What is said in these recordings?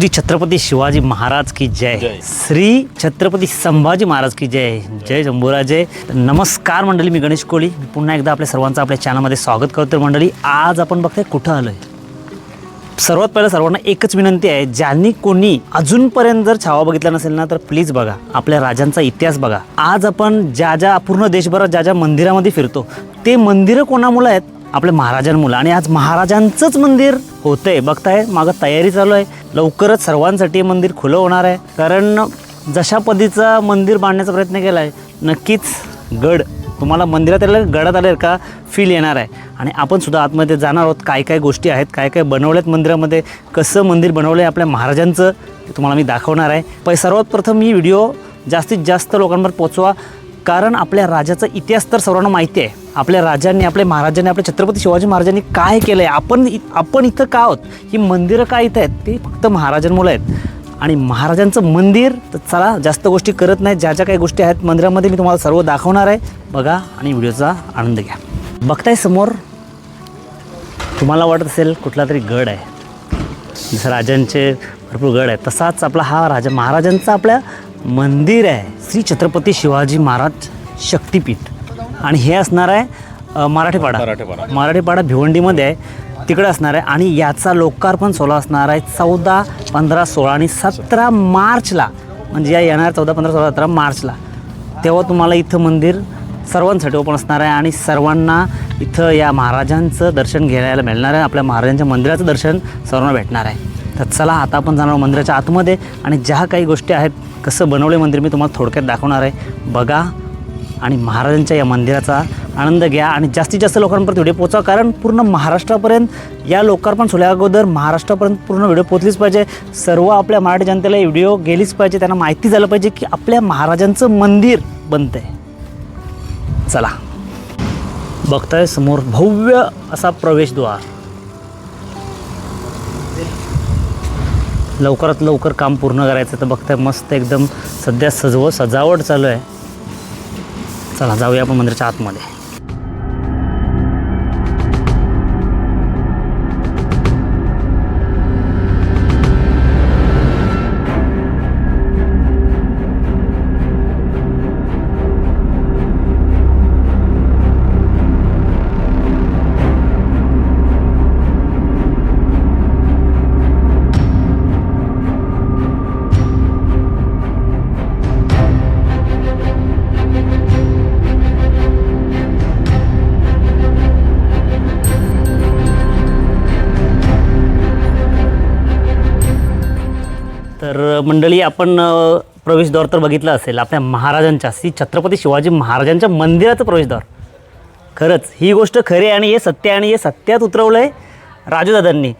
श्री छत्रपती शिवाजी महाराज की जय. जय. श्री छत्रपती संभाजी महाराज की जय. जय जंबूराजे. नमस्कार मंडळी मी गणेश कोळी. पुन्हा एकदा आपल्या सर्वांचं आपल्या चॅनलमध्ये स्वागत करतो मंडळी. आज आपण बघताय कुठं आलोय? सर्वात पहिलं सर्वांना एकच विनंती आहे ज्यांनी कोणी अजूनपर्यंत जर छावा बघितला नसेल ना तर प्लीज बघा. आपल्या राजांचा इतिहास बघा. आज आपण ज्या ज्या पूर्ण देशभरात ज्या ज्या मंदिरामध्ये फिरतो ते मंदिरं कोणामुळं आहेत? आपल्या महाराजांमुळं. आणि आज महाराजांचंच मंदिर होतंय. बघताय मागं तयारी चालू आहे. लवकरच सर्वांसाठी हे मंदिर खुलं होणार आहे. कारण जशा पद्धतीचं मंदिर बांधण्याचा प्रयत्न केला आहे नक्कीच गड तुम्हाला मंदिरात आलं गडात आले का? फील येणार आहे. आणि आपण सुद्धा आतमध्ये जाणार आहोत. काय काय गोष्टी आहेत काय काय बनवल्यात मंदिरामध्ये कसं मंदिर बनवलं आहे आपल्या महाराजांचं ते तुम्हाला मी दाखवणार आहे. पण सर्वात प्रथम मी व्हिडिओ जास्तीत जास्त लोकांवर पोचवा कारण आपल्या राजाचा इतिहास तर सर्वांना माहिती आहे. आपल्या राजांनी आपल्या महाराजांनी आपल्या छत्रपती शिवाजी महाराजांनी काय केलं आहे आपण इ- आपण इथं का आहोत? ही मंदिरं काय इथं आहेत? ते फक्त महाराजांमुळे आहेत. आणि महाराजांचं मंदिर तर चला जास्त गोष्टी करत नाहीत ज्या ज्या काही गोष्टी आहेत मंदिरामध्ये मी तुम्हाला सर्व दाखवणार आहे. बघा आणि व्हिडिओचा आनंद घ्या. बघताय समोर? तुम्हाला वाटत असेल कुठला तरी गड आहे. जसं राजांचे भरपूर गड आहे तसाच आपला हा राजा महाराजांचा आपल्या मंदिर आहे. श्री छत्रपती शिवाजी महाराज शक्तिपीठ. आणि हे असणार आहे मराठीपाडा. मराठीपाडा. मराठीपाडा भिवंडीमध्ये आहे. तिकडे असणार आहे. आणि याचा लोकार्पण सोहळा असणार आहे चौदा पंधरा सोळा आणि सतरा मार्चला. म्हणजे या येणार चौदा पंधरा सोळा सतरा मार्चला. तेव्हा तुम्हाला इथं मंदिर सर्वांसाठी ओपन असणार आहे आणि सर्वांना इथं या महाराजांचं दर्शन घ्यायला मिळणार आहे. आपल्या महाराजांच्या मंदिराचं दर्शन सर्वांना भेटणार आहे. तर चला आता आपण जाणार मंदिराच्या आतमध्ये. आणि ज्या काही गोष्टी आहेत कसं बनवले मंदिर मी तुम्हाला थोडक्यात दाखवणार आहे. बघा आणि महाराजांच्या या मंदिराचा आनंद घ्या आणि जास्तीत जास्त लोकांपर्यंत व्हिडिओ पोचा कारण पूर्ण महाराष्ट्रापर्यंत या लोकार्पण सोहळ्या अगोदर महाराष्ट्रापर्यंत पूर्ण व्हिडिओ पोचलीच पाहिजे. सर्व आपल्या मराठी जनतेला व्हिडिओ गेलीच पाहिजे. त्यांना माहिती झालं पाहिजे की आपल्या महाराजांचं मंदिर बनतंय. चला. बघताय समोर भव्य असा प्रवेशद्वार. लवकरात लवकर काम पूर्ण करायचं तर बघताय मस्त एकदम सध्या सजव सजावट चालू आहे. चला जाऊया आपण मंदिराच्या आतमध्ये. मंडळी आपण प्रवेशद्वार तर बघितलं असेल. आपल्या महाराजांच्या श्री छत्रपती शिवाजी महाराजांच्या मंदिराचं प्रवेशद्वार. खरंच ही गोष्ट खरी आहे आणि हे सत्य आणि हे सत्यात उतरवलं आहे राजूदादांनी.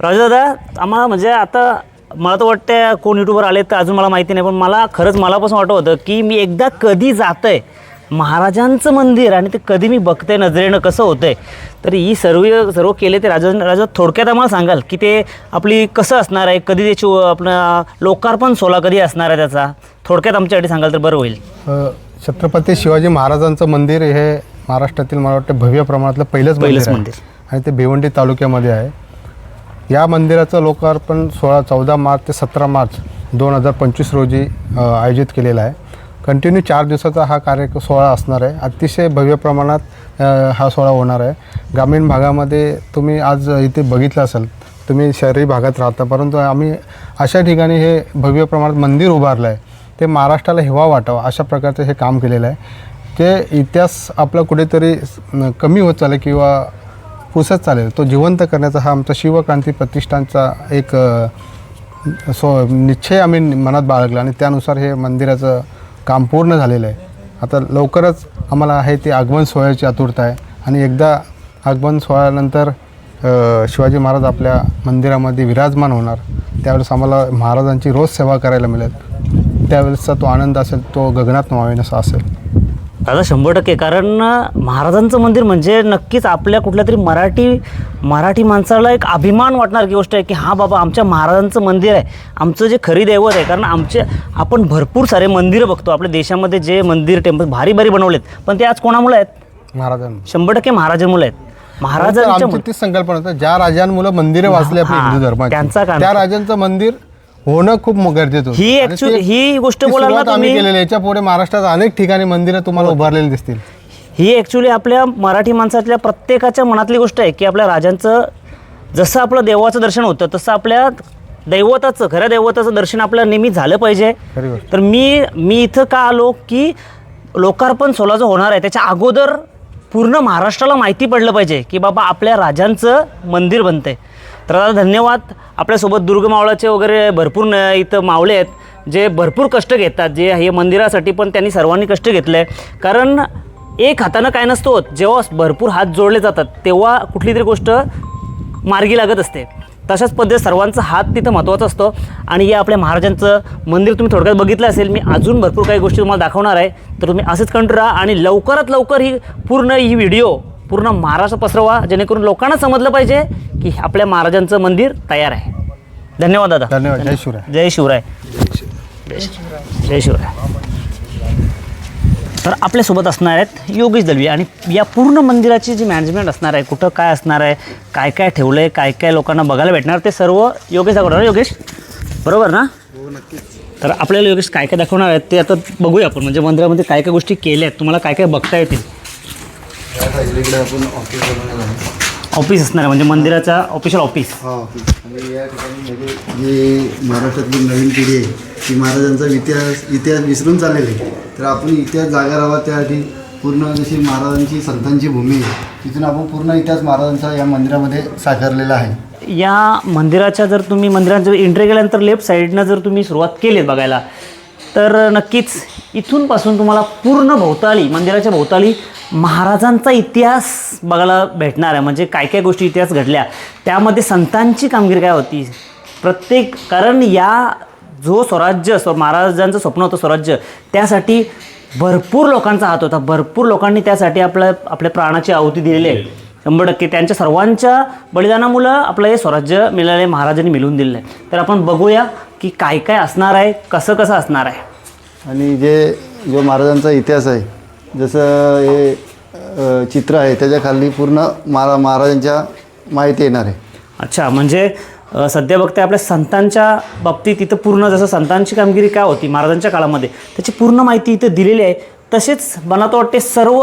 राजूदादा आम्हाला म्हणजे आता मला तर वाटतं कोण यूट्यूबर आले तर अजून मला माहिती नाही पण मला खरंच मलापासून वाटत होतं की मी एकदा कधी जातं आहे महाराजांचं मंदिर आणि ते कधी मी बघते नजरेनं कसं होतं आहे तर ही सर्व सर्व केले ते राजा राजा थोडक्यात आम्हाला सांगाल की ते आपली कसं असणार आहे? कधी त्याची आपलं लोकार्पण सोहळा कधी असणार आहे त्याचा? थोडक्यात आमच्यासाठी सांगाल तर बरं होईल. छत्रपती शिवाजी महाराजांचं मंदिर हे महाराष्ट्रातील मला वाटतं भव्य प्रमाणातलं पहिलंच पहिलंच मंदिर. आणि ते भिवंडी तालुक्यामध्ये आहे. या मंदिराचं लोकार्पण सोळा चौदा मार्च ते सतरा मार्च दोन हजार पंचवीस रोजी अ, आयोजित केलेला आहे. कंटिन्यू चार दिवसाचा हा कार्य सोहळा असणार आहे. अतिशय भव्य प्रमाणात हा सोहळा होणार आहे. ग्रामीण भागामध्ये तुम्ही आज इथे बघितलं असेल तुम्ही शहरी भागात राहता परंतु आम्ही अशा ठिकाणी हे भव्य प्रमाणात मंदिर उभारलं आहे ते महाराष्ट्राला हिवा वाटावं अशा प्रकारचं हे काम केलेलं आहे. ते इतिहास आपला कुठेतरी कमी होत चालेल किंवा पुसत चालेल. तो जिवंत करण्याचा हा आमचा शिवक्रांती प्रतिष्ठानचा एक सो निश्चय आम्ही मनात बाळगला आणि त्यानुसार हे मंदिराचं काम पूर्ण झालेलं आहे. आता लवकरच आम्हाला आहे ते आगमन सोहळ्याची आतुरता आहे. आणि एकदा आगमन सोहळ्यानंतर शिवाजी महाराज आपल्या मंदिरामध्ये विराजमान होणार. त्यावेळेस आम्हाला महाराजांची रोज सेवा करायला मिळेल. त्यावेळेसचा तो आनंद असेल तो गगनात मावेन असा असेल. दादा शंभर टक्के. कारण महाराजांचं मंदिर म्हणजे नक्कीच आपल्या कुठल्या तरी मराठी मराठी माणसाला एक अभिमान वाटणार गोष्ट आहे की हा बाबा आमच्या महाराजांचं मंदिर आहे. आमचं जे खरी दैवत आहे. कारण आमचे आपण भरपूर सारे मंदिरं बघतो. आपल्या देशामध्ये जे मंदिर टेम्पल भारी भारी बनवलेत. पण ते आज कोणामुळे आहेत? महाराजांना शंभर टक्के महाराजांमुळे आहेत. महाराजांच्या संकल्पना ज्या राजांमुळे मंदिरे वाचली आपली हा, हिंदू कान- त्या राजांचं मंदिर होणं खूप गरजेचं होतं. ही आणि actually- ते- ही गोष्ट ती बोलाल ना सुरुवात आम्ही तुम्ही- केलेली आहे. याच्यापुढे महाराष्ट्रात अनेक ठिकाणी मंदिरं तुम्हाला उभारलेली दिसतील. ही ॲक्च्युली आपल्या मराठी माणसातल्या प्रत्येकाच्या मनातली गोष्ट आहे की आपल्या राजांचं जसं आपलं देवाचं दर्शन होतं तसं आपल्या दैवताचं खऱ्या दैवताचं दर्शन आपलं नेहमी झालं पाहिजे. खरी गोष्ट. तर मी मी इथं का आलो की लोकार्पण सोहळा जो होणार आहे. त्याच्या अगोदर पूर्ण महाराष्ट्राला माहिती पडलं पाहिजे की बाबा आपल्या राजांचं मंदिर बनतंय. तर दादा धन्यवाद. आपल्यासोबत दुर्ग मावळाचे वगैरे भरपूर न इथं मावळे आहेत जे भरपूर कष्ट घेतात जे हे मंदिरासाठी पण त्यांनी सर्वांनी कष्ट घेतलं आहे कारण एक हातानं काय नसतो जेव्हा भरपूर हात जोडले जातात तेव्हा कुठली तरी गोष्ट मार्गी लागत असते. तशाच पद्धतीत सर्वांचा हात तिथं महत्त्वाचा असतो. आणि या आपल्या महाराजांचं मंदिर तुम्ही थोडक्यात बघितलं असेल मी अजून भरपूर काही गोष्टी तुम्हाला दाखवणार आहे. तर तुम्ही असंच कंटू राहा आणि लवकरात लवकर ही पूर्ण ही व्हिडिओ पूर्ण महाराष्ट्र पसरवा जेणेकरून लोकांना समजलं पाहिजे की आपल्या महाराजांचं मंदिर तयार आहे. धन्यवाद दादा. धन्यवाद. जय शिवराय. जय शिवराय. जय शिवराय. जय शिवराय तर आपल्यासोबत असणार आहेत योगेश दलवी आणि या पूर्ण मंदिराची जी मॅनेजमेंट असणार आहे कुठं काय असणार आहे काय काय ठेवलं आहे काय काय लोकांना बघायला भेटणार ते सर्व योगेश दाखवणार ना योगेश? बरोबर ना? तर आपल्याला योगेश काय काय दाखवणार आहेत ते आता बघूया आपण. म्हणजे मंदिरामध्ये काय काय गोष्टी केल्या आहेत तुम्हाला काय काय बघता येतील इकडे आपण ऑफिस बनवणार आहे ऑफिस असणार आहे म्हणजे मंदिराचा ऑफिशियल ऑफिस हा ऑफिस आणि या ठिकाणी म्हणजे जे महाराष्ट्रातली नवीन पिढी आहे ती महाराजांचा इतिहास इतिहास विसरून चाललेली आहे. तर आपण इतिहास जागा राहावा त्यासाठी पूर्ण जशी महाराजांची संतांची भूमी आहे तिथून आपण पूर्ण इतिहास महाराजांचा या मंदिरामध्ये साकारलेला आहे. या मंदिराच्या जर तुम्ही मंदिरात एंट्री केल्यानंतर लेफ्ट साईडनं जर तुम्ही सुरुवात केली बघायला तर नक्कीच इथूनपासून तुम्हाला पूर्ण भोवताली मंदिराच्या भोवताली महाराजांचा इतिहास बघायला भेटणार आहे. म्हणजे काय काय गोष्टी इतिहास घडल्या. त्यामध्ये संतांची कामगिरी काय होती? प्रत्येक कारण या जो स्वराज्य स्व महाराजांचं स्वप्न होतं स्वराज्य त्यासाठी भरपूर लोकांचा हात होता. भरपूर लोकांनी त्यासाठी आपल्या आपल्या प्राणाची आहुती दिलेली आहे. शंभर टक्के त्यांच्या सर्वांच्या बलिदानामुळं आपलं हे स्वराज्य मिळाले महाराजांनी मिळवून दिलेलं आहे. तर आपण बघूया की काय काय असणार आहे कसं कसं असणार आहे. आणि जे जो महाराजांचा इतिहास आहे जसं हे चित्र आहे त्याच्याखाली पूर्ण महारा महाराजांच्या माहिती येणार आहे. अच्छा म्हणजे अ, सध्या बघते आपल्या संतांच्या बाबतीत इथं पूर्ण जसं संतांची कामगिरी काय होती महाराजांच्या काळामध्ये त्याची पूर्ण माहिती इथं दिलेली आहे. तसेच मला तर वाटते सर्व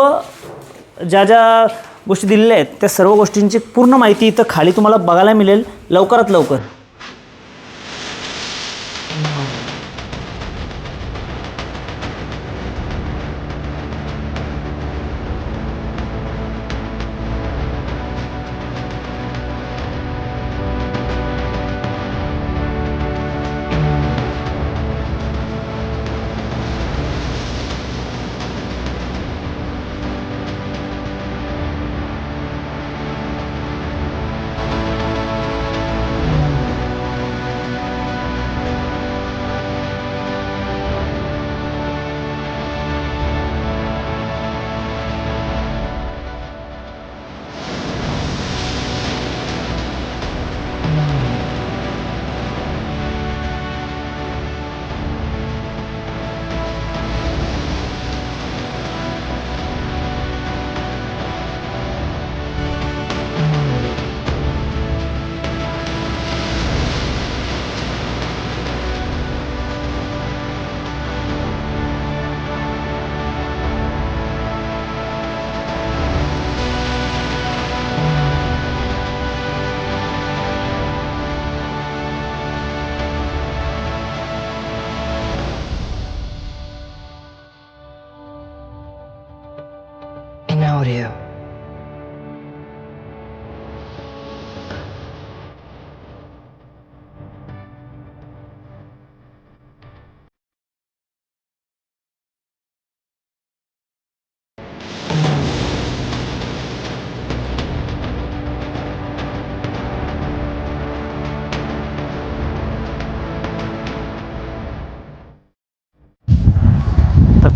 ज्या ज्या गोष्टी दिलेल्या आहेत त्या सर्व गोष्टींची पूर्ण माहिती इथं खाली तुम्हाला बघायला मिळेल. लवकरात लवकर.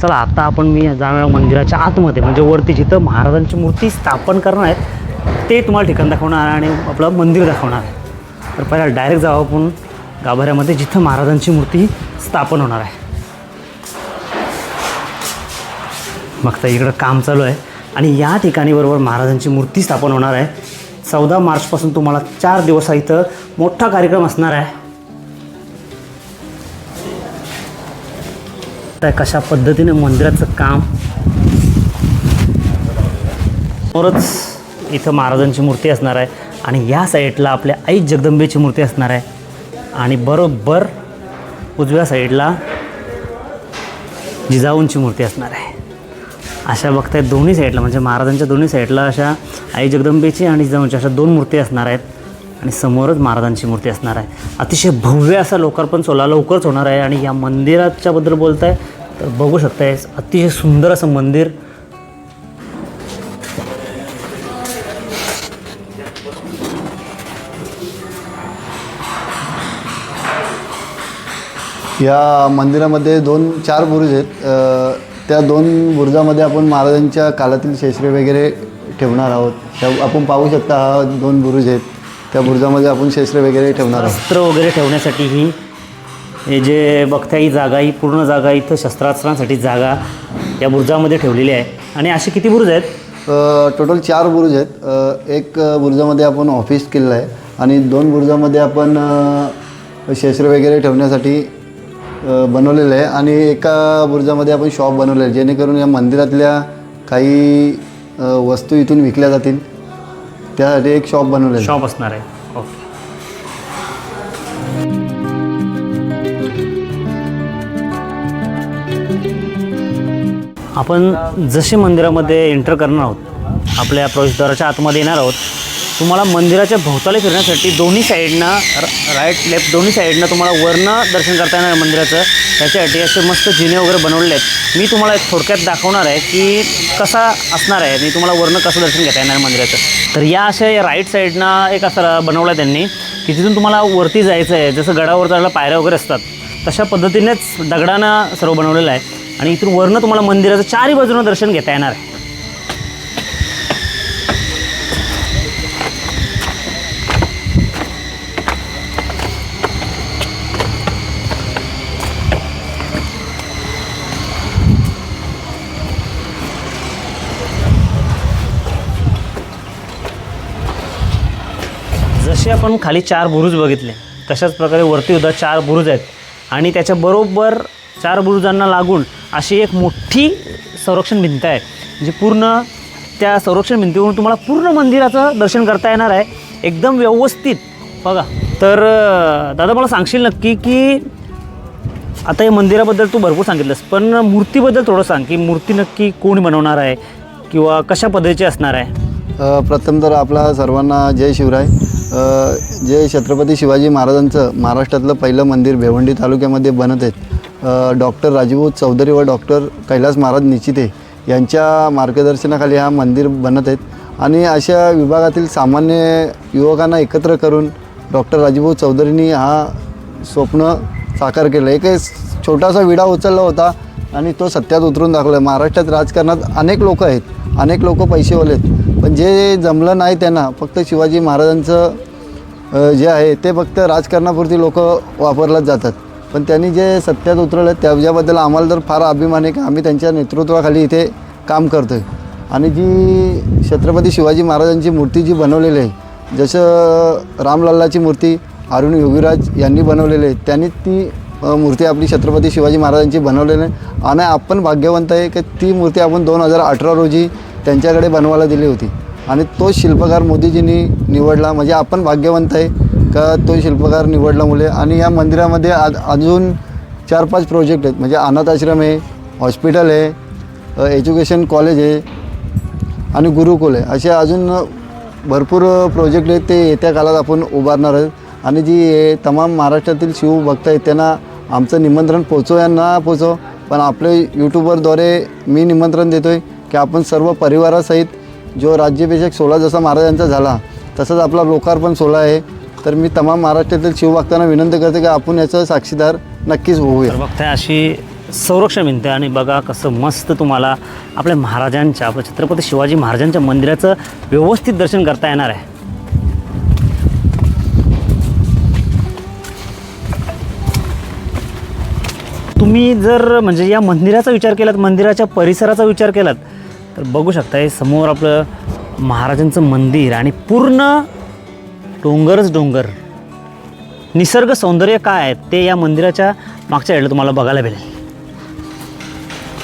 चला आता आपण मी जाणार मंदिराच्या आतमध्ये म्हणजे वरती जिथं महाराजांची मूर्ती स्थापन करणार आहेत ते तुम्हाला ठिकाण दाखवणार आहे आणि आपलं मंदिर दाखवणार आहे. तर पहिला डायरेक्ट जावं आपण गाभाऱ्यामध्ये जिथं महाराजांची मूर्ती स्थापन होणार आहे. बघता इकडं काम चालू आहे आणि या ठिकाणी बरोबर महाराजांची मूर्ती स्थापन होणार आहे. चौदा मार्चपासून तुम्हाला चार दिवस इथं मोठा कार्यक्रम असणार आहे. तर कशा पद्धतीने मंदिराचं काम. समोरच इथं महाराजांची मूर्ती असणार आहे आणि या साईडला आपल्या आई जगदंबेची मूर्ती असणार आहे. आणि बरोबर उजव्या साईडला जिजाऊंची मूर्ती असणार आहे. अशा बघताय दोन्ही साईडला म्हणजे महाराजांच्या दोन्ही साईडला अशा आई जगदंबेची आणि जिजाऊंची अशा दोन मूर्ती असणार आहेत. आणि समोरच महाराजांची मूर्ती असणार आहे. अतिशय भव्य असा लोकार्पण सोहळा लवकरच होणार आहे आणि या मंदिराच्याबद्दल बोलताय तर बघू शकताय अतिशय सुंदर असं मंदिर. या मंदिरामध्ये दोन चार बुरुज आहेत. त्या दोन बुरुजामध्ये आपण महाराजांच्या काळातील शेषरे वगैरे ठेवणार आहोत. त्या आपण पाहू शकता हा दोन बुरुज आहेत. त्या बुरुजामध्ये आपण शेषरे वगैरे ठेवणार आहोत. शस्त्र वगैरे ठेवण्यासाठी ही हे जे बघताय ही जागा ही पूर्ण जागा इथं शस्त्रास्त्रांसाठी जागा या बुरुजामध्ये ठेवलेली आहे. आणि असे किती बुरुज आहेत? टोटल चार बुरुज आहेत. अ, एक बुरुजामध्ये आपण ऑफिस केलेलं आहे आणि दोन बुरुजामध्ये आपण अ, शेषरे वगैरे ठेवण्यासाठी अ, बनवलेलं आहे. आणि एका बुरुजामध्ये आपण शॉप बनवलेलं आहे जेणेकरून या मंदिरातल्या काही अ, वस्तू इथून विकल्या जातील. त्यासाठी एक शॉप बनवले आहे. शॉप असणार आहे. ओके आपण जसे मंदिरामध्ये एंटर करणार आहोत आपल्या प्रवेशद्वाराच्या आतमध्ये येणार आहोत. तुम्हाला मंदिराच्या भोवताली फिरण्यासाठी दोन्ही साईडनं र- राईट लेफ्ट दोन्ही साईडनं तुम्हाला वरनं दर्शन करता येणार आहे मंदिराचं. त्याच्यासाठी असे मस्त जिने वगैरे बनवलेले आहेत. मी तुम्हाला एक थोडक्यात दाखवणार आहे की कसा असणार आहे मी तुम्हाला वरनं कसं दर्शन घेता येणार आहे मंदिराचं. तर या अशा या राईट साईडनं एक असं बनवलं आहे त्यांनी की जिथून तुम्हाला वरती जायचं आहे जसं गडावर जायला पायऱ्या वगैरे असतात तशा पद्धतीनेच दगडानं सर्व बनवलेलं आहे. आणि इथून वरनं तुम्हाला मंदिराचं चारही बाजूनं दर्शन घेता येणार आहे. जसे आपण खाली चार बुरुज बघितले. तशाच प्रकारे वरती सुद्धा चार बुरुज आहेत. आणि त्याच्याबरोबर चार बुरुजांना लागून अशी एक मोठी संरक्षण भिंत आहे. जी पूर्ण त्या संरक्षण भिंतीवरून तुम्हाला पूर्ण मंदिराचं दर्शन करता येणार आहे. एकदम व्यवस्थित. बघा. तर दादा मला सांगशील नक्की की आता या मंदिराबद्दल तू भरपूर सांगितलंस. पण मूर्तीबद्दल थोडं सांग की मूर्ती नक्की कोण बनवणार आहे? किंवा कशा पद्धतीची असणार आहे? प्रथम तर आपला सर्वांना जय शिवराय. जे छत्रपती शिवाजी महाराजांचं महाराष्ट्रातलं पहिलं मंदिर भिवंडी तालुक्यामध्ये बनत आहेत डॉक्टर राजीभाऊ चौधरी व डॉक्टर कैलास महाराज निश्चिते यांच्या मार्गदर्शनाखाली हा मंदिर बनत आहेत. आणि अशा विभागातील सामान्य युवकांना एकत्र करून डॉक्टर राजीभाऊ चौधरींनी हा स्वप्न साकार केलं. एक छोटासा विडा उचलला होता आणि तो सत्यात उतरून दाखवला. महाराष्ट्रात राजकारणात अनेक लोक आहेत अनेक लोक पैसेवाले आहेत. पण जे जमलं नाही त्यांना फक्त शिवाजी महाराजांचं जे आहे ते फक्त राजकारणापुरती लोक वापरलाच जातात. पण त्यांनी जे सत्यात उतरलं त्याच्याबद्दल आम्हाला तर फार अभिमान आहे की आम्ही त्यांच्या नेतृत्वाखाली इथे काम करतो आहे आणि जी छत्रपती शिवाजी महाराजांची मूर्ती जी बनवलेली आहे जसं रामलल्लाची मूर्ती अरुण योगीराज यांनी बनवलेली आहे त्यांनी ती मूर्ती आपली छत्रपती शिवाजी महाराजांची बनवलेली आहे. आणि आपण भाग्यवंत आहे की ती मूर्ती आपण दोन हजार अठरा रोजी त्यांच्याकडे बनवायला दिली होती. आणि तो शिल्पकार मोदीजींनी निवडला. म्हणजे आपण भाग्यवंत आहे का तो शिल्पकार निवडला मुले? आणि या मंदिरामध्ये आज अजून चार पाच प्रोजेक्ट आहेत. म्हणजे अनाथ आश्रम आहे हॉस्पिटल आहे एज्युकेशन कॉलेज आहे आणि गुरुकुल आहे. असे अजून भरपूर प्रोजेक्ट आहेत. ते येत्या काळात आपण उभारणार आहोत. आणि जी तमाम महाराष्ट्रातील शिवभक्त आहेत त्यांना आमचं निमंत्रण पोचो या ना पोचो. पण आपले यूट्यूबरद्वारे मी निमंत्रण देतो आहे की आपण सर्व परिवारासहित जो राज्याभिषेक सोहळा जसा महाराजांचा झाला तसंच आपला लोकार्पण सोहळा आहे. तर मी तमाम महाराष्ट्रातील शिवभक्तांना विनंती करते की आपण याचं साक्षीदार नक्कीच होऊया. तर बघताय अशी संरक्षण भिंत आणि बघा कसं मस्त तुम्हाला आपल्या महाराजांच्या आपल्या छत्रपती शिवाजी महाराजांच्या मंदिराचं व्यवस्थित दर्शन करता येणार आहे. तुम्ही जर म्हणजे या मंदिराचा विचार केलात मंदिराच्या परिसराचा विचार केलात तर बघू शकता हे समोर आपलं महाराजांचं मंदिर आणि पूर्ण डोंगरच डोंगर. निसर्ग सौंदर्य काय आहे ते या मंदिराच्या मागच्या साईडला तुम्हाला बघायला मिळेल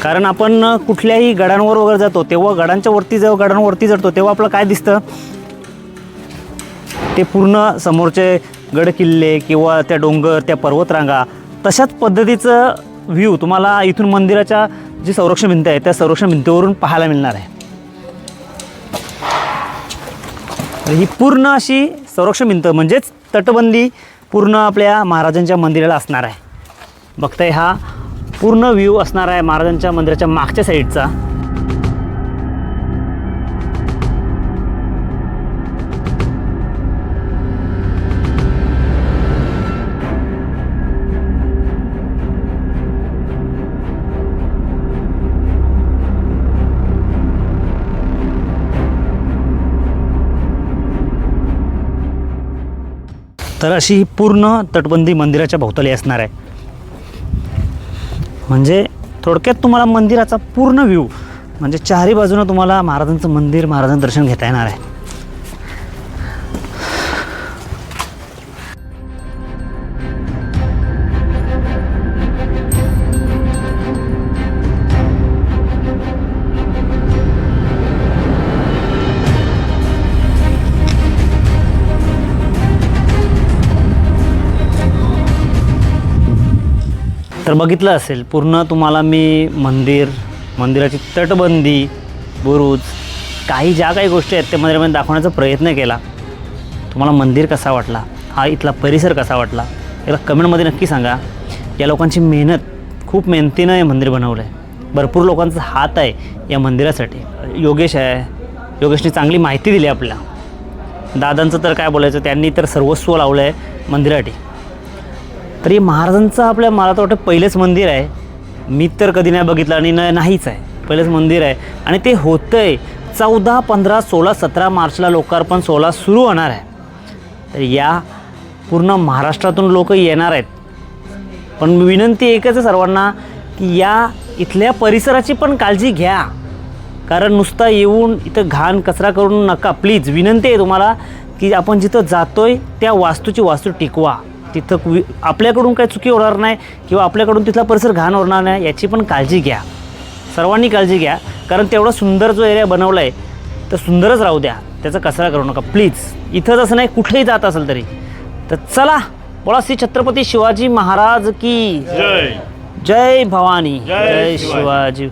कारण आपण कुठल्याही गडांवर वगैरे जातो तेव्हा गडांच्या वरती जेव्हा गडांवरती जातो तेव्हा आपलं काय दिसतं? ते पूर्ण समोरचे गड किल्ले किंवा त्या डोंगर त्या पर्वतरांगा तशाच पद्धतीचं व्ह्यू तुम्हाला इथून मंदिराच्या जी संरक्षण भिंत आहे त्या संरक्षण भिंतीवरून पाहायला मिळणार आहे. तर ही पूर्ण अशी संरक्षण भिंत म्हणजेच तटबंदी पूर्ण आपल्या महाराजांच्या मंदिराला असणार आहे. बघताय हा पूर्ण व्ह्यू असणार आहे महाराजांच्या मंदिराच्या मागच्या साईडचा तर अशी ही पूर्ण तटबंदी मंदिराच्या भोवताली असणार आहे. म्हणजे थोडक्यात तुम्हाला मंदिराचा पूर्ण व्ह्यू म्हणजे चारही बाजूनं तुम्हाला महाराजांचं मंदिर महाराजांचं दर्शन घेता येणार आहे. तर बघितलं असेल पूर्ण तुम्हाला मी मंदिर मंदिराची तटबंदी बुरुज काही ज्या काही गोष्टी आहेत त्या मंदिरामध्ये दाखवण्याचा प्रयत्न केला. तुम्हाला मंदिर कसा वाटला? हा इथला परिसर कसा वाटला? याला कमेंटमध्ये नक्की सांगा. या लोकांची मेहनत खूप मेहनतीनं हे मंदिर बनवलं आहे भरपूर लोकांचा हात आहे या मंदिरासाठी. योगेश आहे. योगेशने चांगली माहिती दिली आपल्याला. दादांचं तर काय बोलायचं त्यांनी तर सर्वस्व लावलं आहे मंदिरासाठी. तर हे महाराजांचं आपल्या मला तर वाटतं पहिलेच मंदिर आहे. मी तर कधी नाही बघितलं आणि न नाहीच आहे. पहिलेच मंदिर आहे. आणि ते होतं आहे चौदा पंधरा सोळा सतरा मार्चला लोकार्पण सोहळा सुरू होणार आहे. तर या पूर्ण महाराष्ट्रातून लोक येणार आहेत. पण विनंती एकच आहे सर्वांना की या इथल्या परिसराची पण काळजी घ्या. कारण नुसता येऊन इथं घाण कचरा करून नका. प्लीज विनंती आहे तुम्हाला की आपण जिथं जातो आहे त्या वास्तूची वास्तू टिकवा. तिथं वि आपल्याकडून काही चुकी होणार नाही किंवा आपल्याकडून तिथला परिसर घाण होणार नाही याची पण काळजी घ्या. सर्वांनी काळजी घ्या. कारण तेवढा सुंदर जो एरिया बनवला आहे तर सुंदरच राहू द्या. त्याचा कचरा करू नका. प्लीज इथंच असं नाही कुठेही जात असेल तरी. तर चला बोला श्री छत्रपती शिवाजी महाराज की जय. जय भवानी. जय शिवाजी.